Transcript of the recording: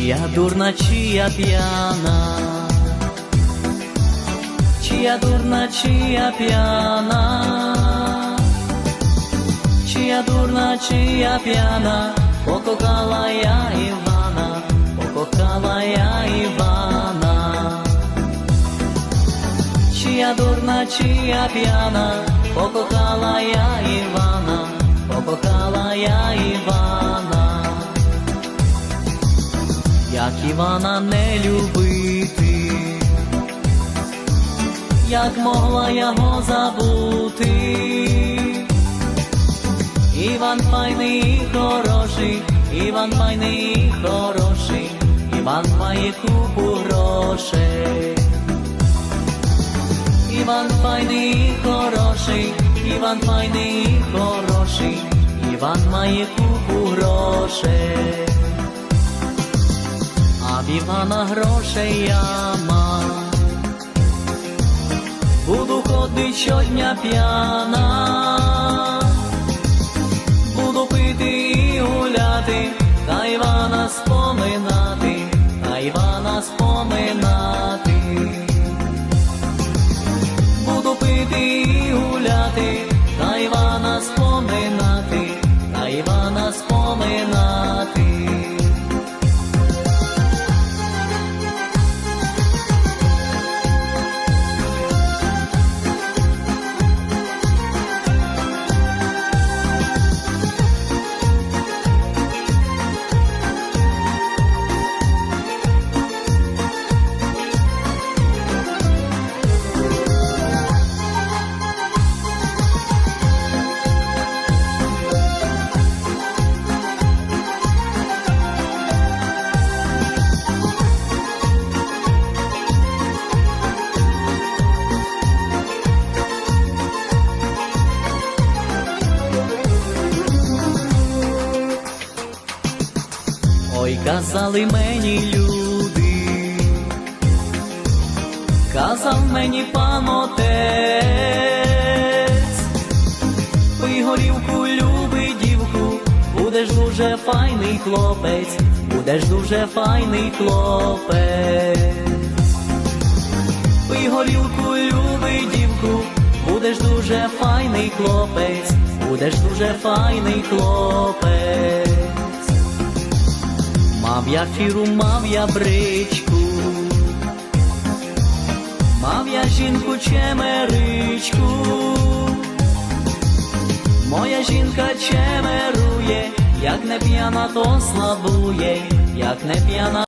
Чия дурна, чия п'яна, чия дурна, чия п'яна, чия дурна, чия п'яна, покохала я Івана, покохала я Івана. Чия дурна, чия п'яна, покохала я Івана, покохала я Івана. Івана не любити, як могла його забути. Іван файний хороший, Іван файний хороший, Іван має купу грошей. Іван файний хороший, Іван файний хороший, Іван має купу грошей. А в Івана грошей яма. Буду ходить щодня п'яна, Ой, казали мені люди, казав мені пан отець, пий горівку, люби дівку, будеш дуже файний хлопець, будеш дуже файний хлопець. Пий горілку, люби дівку, будеш дуже файний хлопець, будеш дуже файний хлопець. Мав я фіру, мав я бричку, мав я жінку чемеричку, моя жінка чемерує, як не п'яна, то слабує, як не п'яна.